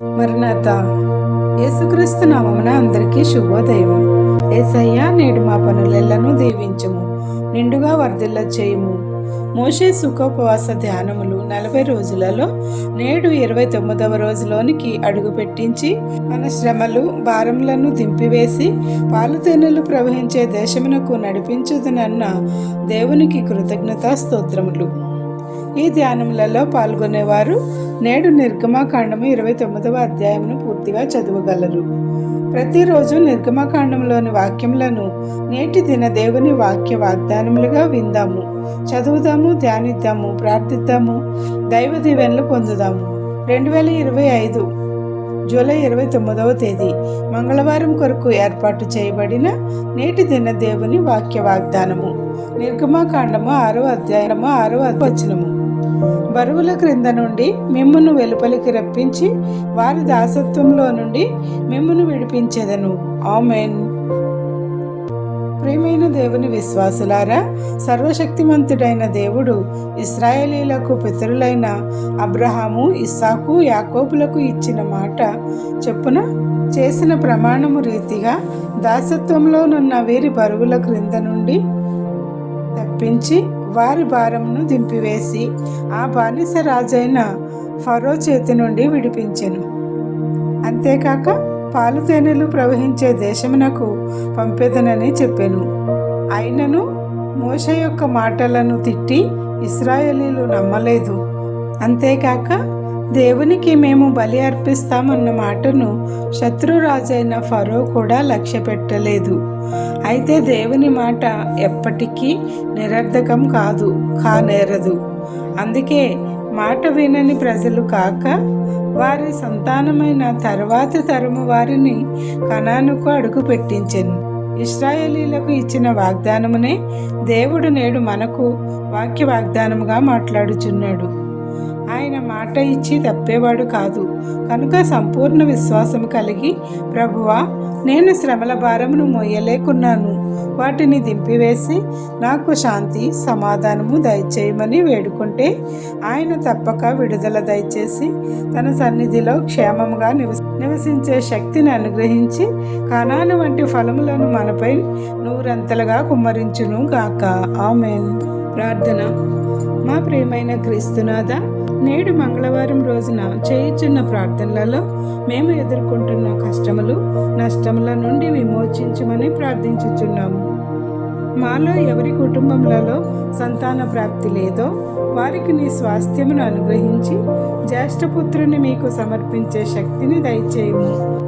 మరణాత. యేసుక్రీస్తు నామమున అందరికీ శుభోదయం ఏసయ్యా నేడు మా పనులెల్లను దీవించము నిండుగా వర్ధిల్ల చేయము. మోషే సుఖోపవాస ధ్యానములు నలభై రోజులలో నేడు ఇరవై తొమ్మిదవ రోజులోనికి అడుగు పెట్టించి మన శ్రమలు భారములను దింపివేసి పాలుతేనెలు ప్రవహించే దేశమునకు నడిపించుదనన్న దేవునికి కృతజ్ఞతా స్తోత్రములు. ఈ ధ్యానములలో పాల్గొనేవారు నేడు నిర్గమాకాండము ఇరవై తొమ్మిదవ అధ్యాయమును పూర్తిగా చదవగలరు. ప్రతిరోజు నిర్గమాకాండంలోని వాక్యములను నేటి దిన దేవుని వాక్య వాగ్దానములుగా విందాము. చదువుదాము ధ్యానిద్దాము ప్రార్థిద్దాము దైవ దీవెనలు పొందుదాము. రెండు వేల ఇరవై ఐదు జూలై ఇరవై తొమ్మిదవ తేదీ మంగళవారం కొరకు ఏర్పాటు చేయబడిన నేటి దిన దేవుని వాక్య వాగ్దానము నిర్గమాకాండము ఆరో అధ్యాయము ఆరో వచనము. బరువుల క్రింద నుండి మిమ్మును వెలుపలికి రప్పించి వారి దాసత్వంలో నుండి మిమ్మును విడిపించేదను. ఆమెన్. ప్రియమైన దేవుని విశ్వాసులారా సర్వశక్తిమంతుడైన దేవుడు ఇస్రాయేలీలకు పితరులైన అబ్రహాము ఇస్సాకు యాకోబులకు ఇచ్చిన మాట చొప్పున చేసిన ప్రమాణము రీతిగా దాసత్వంలోనున్న వీరి బరువుల క్రింద నుండి తప్పించి వారి భారంను దింపివేసి ఆ బానిస రాజైన ఫరో చేతి నుండి విడిపించెను. అంతేకాక పాలు తేనెలు ప్రవహించే దేశమునకు పంపెదనని చెప్పెను. అయినను మోష యొక్క మాటలను తిట్టి ఇస్రాయలీలు నమ్మలేదు. అంతేకాక దేవునికి మేము బలి అర్పిస్తామన్న మాటను శత్రురాజైన ఫరో కూడా లక్ష్య పెట్టలేదు అయితే దేవుని మాట ఎప్పటికీ నిరర్ధకం కాదు కానేరదు. అందుకే మాట వినని ప్రజలు కాక వారి సంతానమైన తర్వాతి తరము వారిని కణానుకు అడుగు పెట్టించెను. ఇస్రాయేలీలకు ఇచ్చిన వాగ్దానమునే దేవుడు నేడు మనకు వాక్య వాగ్దానముగా మాట్లాడుచున్నాడు. ఆయన మాట ఇచ్చి తప్పేవాడు కాదు. కనుక సంపూర్ణ విశ్వాసం కలిగి ప్రభువా నేను శ్రమల భారమును మోయలేకున్నాను వాటిని దింపివేసి నాకు శాంతి సమాధానము దయచేయమని వేడుకుంటే ఆయన తప్పక విడుదల దయచేసి తన సన్నిధిలో క్షేమముగా నివసి నివసించే శక్తిని అనుగ్రహించి కణాను వంటి ఫలములను మనపై నూరంతలుగా కుమ్మరించును గాక. ఆమెన్. ప్రార్థన. మా ప్రియమైన క్రీస్తునాథ నేడు మంగళవారం రోజున చేయుచున్న ప్రార్థనలలో మేము ఎదుర్కొంటున్న కష్టములు నష్టముల నుండి విమోచించమని ప్రార్థించుచున్నాము. మాలో ఎవరి కుటుంబములలో సంతాన ప్రాప్తి లేదో వారికి నీ స్వాస్థ్యమును అనుగ్రహించి జ్యేష్ఠపుత్రుని మీకు సమర్పించే శక్తిని దయచేయము.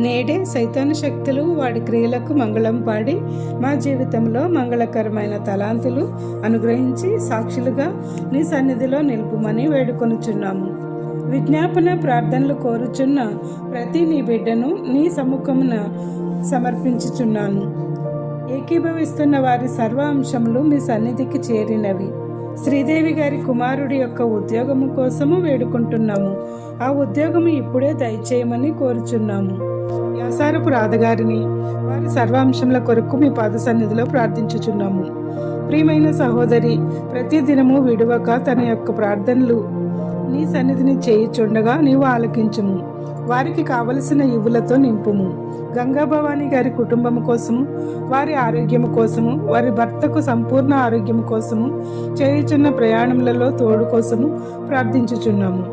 నేడే సైతాన శక్తులు వాడి క్రియలకు మంగళం పాడి మా జీవితంలో మంగళకరమైన తలాంతులు అనుగ్రహించి సాక్షులుగా నీ సన్నిధిలో నిలుపుమని వేడుకొనుచున్నాము. విజ్ఞాపన ప్రార్థనలు కోరుచున్న ప్రతి నీ బిడ్డను నీ సముఖమున సమర్పించుచున్నాను. ఏకీభవిస్తున్న వారి సర్వ అంశములు మీ సన్నిధికి చేరినవి. శ్రీదేవి గారి కుమారుడి యొక్క ఉద్యోగము కోసము వేడుకుంటున్నాము. ఆ ఉద్యోగము ఇప్పుడే దయచేయమని కోరుచున్నాము. వ్యాసారపు రాధగారిని వారి సర్వాంశముల కొరకు మీ పాద సన్నిధిలో ప్రార్థించుచున్నాము. ప్రియమైన సహోదరి ప్రతి దినము విడువక తన యొక్క ప్రార్థనలు నీ సన్నిధిని చేయుచుండగా నీవు ఆలకించుము. వారికి కావలసిన ఇవులతో నింపుము. గంగాభవాని గారి కుటుంబం కోసము వారి ఆరోగ్యము కోసము వారి భర్తకు సంపూర్ణ ఆరోగ్యం కోసము చేయుచున్న ప్రయాణములలో తోడు కోసము ప్రార్థించుచున్నాము.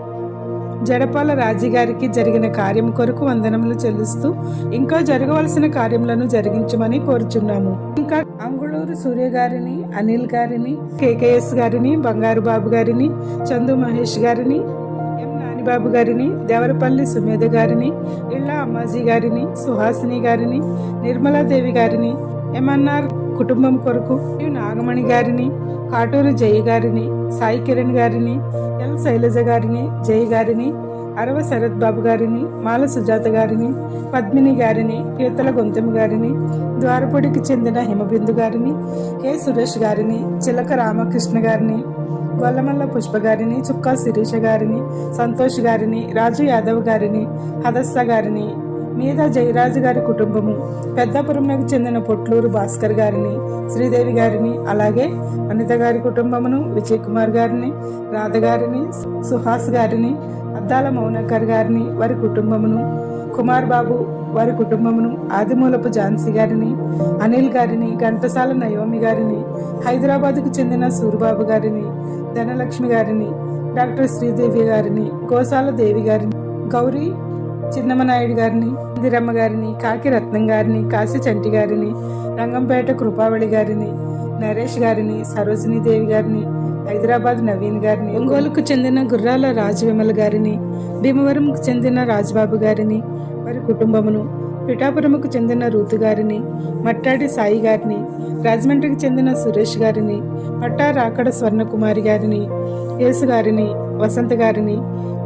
జడపాల రాజుగారికి జరిగిన కార్యం కొరకు వందనములు చెల్లిస్తూ ఇంకా జరగవలసిన కార్యములను జరిగించమని కోరుచున్నాము. ఇంకా అంగుళూరు సూర్య గారిని అనిల్ గారిని కేకేఎస్ గారిని బంగారు బాబు గారిని చందు మహేష్ గారిని బాబు గారిని దేవరపల్లి సుమేధ గారిని ఇళ్ళ అమ్మాజీ గారిని సుహాసిని గారిని నిర్మలాదేవి గారిని ఎంఎన్ఆర్ కుటుంబం కొరకు నాగమణి గారిని కాటూరు జయ గారిని సాయి కిరణ్ గారిని ఎల్ శైలజ గారిని జయ గారిని అరవ శరత్ బాబు గారిని మాల సుజాత గారిని పద్మిని గారిని పీతల గొంతెం గారిని ద్వారపూడికి చెందిన హిమబిందు గారిని కె. సురేష్ గారిని చిలక రామకృష్ణ గారిని గొల్లమల్ల పుష్ప గారిని చుక్కా శిరీష గారిని సంతోష్ గారిని రాజు యాదవ్ గారిని హదస్స గారిని మీద జయరాజు గారి కుటుంబము పెద్దాపురంకు చెందిన పొట్లూరు భాస్కర్ గారిని శ్రీదేవి గారిని అలాగే అనిత గారి కుటుంబమును విజయ్ కుమార్ గారిని రాధ గారిని సుహాస్ గారిని అద్దాల మౌనకర్ గారిని వారి కుటుంబమును కుమార్ బాబు వారి కుటుంబమును ఆదిమూలపు ఝాన్సీ గారిని అనిల్ గారిని ఘంటసాల నయోమి గారిని హైదరాబాద్కు చెందిన సూరిబాబు గారిని ధనలక్ష్మి గారిని డాక్టర్ శ్రీదేవి గారిని గోసాల దేవి గారిని గౌరీ చిన్నమనాయుడు గారిని ఇందిరమ్మ గారిని కాకి రత్నం గారిని కాశీ చంటి గారిని రంగంపేట కృపావళి గారిని నరేష్ గారిని సరోజినీదేవి గారిని హైదరాబాద్ నవీన్ గారిని ఒంగోలుకు చెందిన గుర్రాల రాజవిమల గారిని భీమవరంకు చెందిన రాజ్బాబు గారిని వారి కుటుంబమును పిఠాపురముకు చెందిన రూతు గారిని మట్టాడి సాయి గారిని రాజమండ్రికి చెందిన సురేష్ గారిని పట్టా రాకడ స్వర్ణకుమారి గారిని యేసు గారిని వసంత గారిని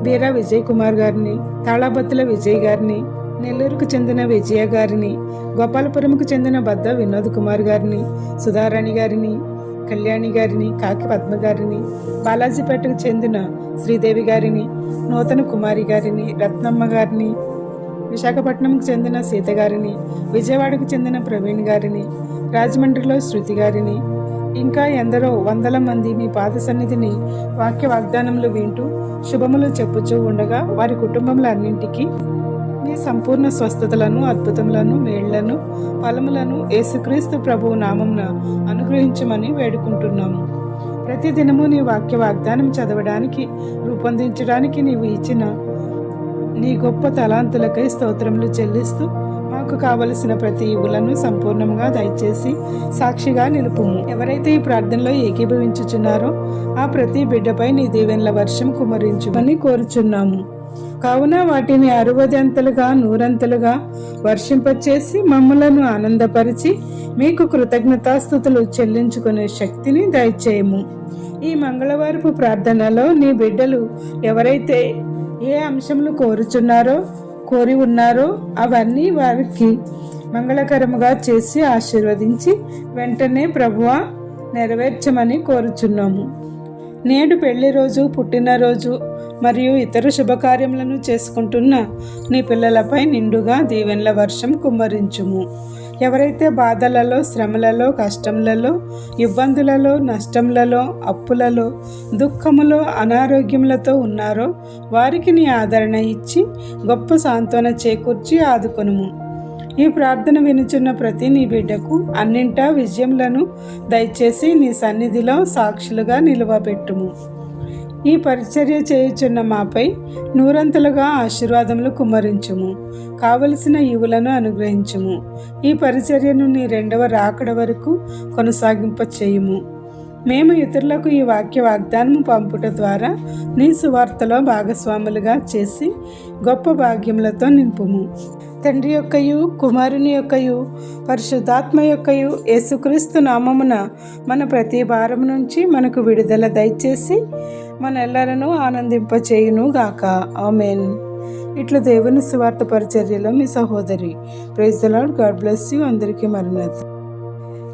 బీరా విజయ్ కుమార్ గారిని తాళాబత్తుల విజయ్ గారిని నెల్లూరుకు చెందిన విజయ గారిని గోపాలపురంకు చెందిన బద్ద వినోద్ కుమార్ గారిని సుధారాణి గారిని కళ్యాణి గారిని కాకి పద్మ గారిని బాలాజీపేటకు చెందిన శ్రీదేవి గారిని నూతన కుమారి గారిని రత్నమ్మ గారిని విశాఖపట్నంకు చెందిన సీత గారిని విజయవాడకు చెందిన ప్రవీణ్ గారిని రాజమండ్రిలో శృతి గారిని ఇంకా ఎందరో వందల మంది మీ పాద సన్నిధిని వాక్య వాగ్దానములు వింటూ శుభములు చెప్పుచూ ఉండగా వారి కుటుంబముల మీ నీ సంపూర్ణ స్వస్థతలను అద్భుతములను మేళ్ళను ఫలములను యేసుక్రీస్తు ప్రభువు నామంన అనుగ్రహించమని వేడుకుంటున్నాము. ప్రతి దినము నీ వాక్య వాగ్దానం చదవడానికి రూపొందించడానికి నీవు ఇచ్చిన నీ గొప్ప తలాంతులకై స్తోత్రములు చెల్లిస్తూ మాకు కావలసిన ప్రతి ఇవులను సంపూర్ణంగా దయచేసి సాక్షిగా నిలుపుము. ఎవరైతే ఈ ప్రార్థనలో ఏకీభవించుచున్నారో ఆ ప్రతి బిడ్డపై నీ దీవెనల వర్షం కుమరించుమని కోరుచున్నాము. కావున వాటిని అరవదంతలుగా నూరంతలుగా వర్షింపచేసి మమ్మలను ఆనందపరిచి మీకు కృతజ్ఞతాస్థుతులు చెల్లించుకునే శక్తిని దయచేయము. ఈ మంగళవారపు ప్రార్థనలో నీ బిడ్డలు ఎవరైతే ఏ అంశములు కోరుచున్నారో కోరి ఉన్నారో అవన్నీ వారికి మంగళకరముగా చేసి ఆశీర్వదించి వెంటనే ప్రభువ నెరవేర్చమని కోరుచున్నాము. నేడు పెళ్ళి రోజు పుట్టినరోజు మరియు ఇతర శుభకార్యములను చేసుకుంటున్న నీ పిల్లలపై నిండుగా దీవెనల వర్షం కుమ్మరించుము. ఎవరైతే బాధలలో శ్రమలలో కష్టములలో ఇబ్బందులలో నష్టములలో అప్పులలో దుఃఖములో అనారోగ్యములతో ఉన్నారో వారికి నీ ఆదరణ ఇచ్చి గొప్ప సాంత్వన చేకూర్చి ఆదుకొనుము. ఈ ప్రార్థన వినుచున్న ప్రతి నీ బిడ్డకు అన్నింటా విజయములను దయచేసి నీ సన్నిధిలో సాక్షులుగా నిలువబెట్టుము. ఈ పరిచర్య చేయుచున్న మాపై నూరంతలుగా ఆశీర్వాదములు కుమ్మరించుము. కావలసిన ఇవులను అనుగ్రహించుము. ఈ పరిచర్యను నీ రెండవ రాకడ వరకు కొనసాగింప చేయుము మేము ఇతరులకు ఈ వాక్య వాగ్దానము పంపుట ద్వారా నీ సువార్తలో భాగస్వాములుగా చేసి గొప్ప భాగ్యములతో నింపుము. తండ్రి యొక్కయు కుమారుని యొక్కయు పరిశుద్ధాత్మ యొక్కయు యేసుక్రీస్తు నామమున మన ప్రతి భారం నుంచి మనకు విడుదల దయచేసి మన ఎల్లరను ఆనందింపచేయును గాక. ఆమెన్. ఇట్లా దేవుని సువార్త పరిచర్యలో మీ సహోదరి praise Lord God bless you. అందరికీ మరణత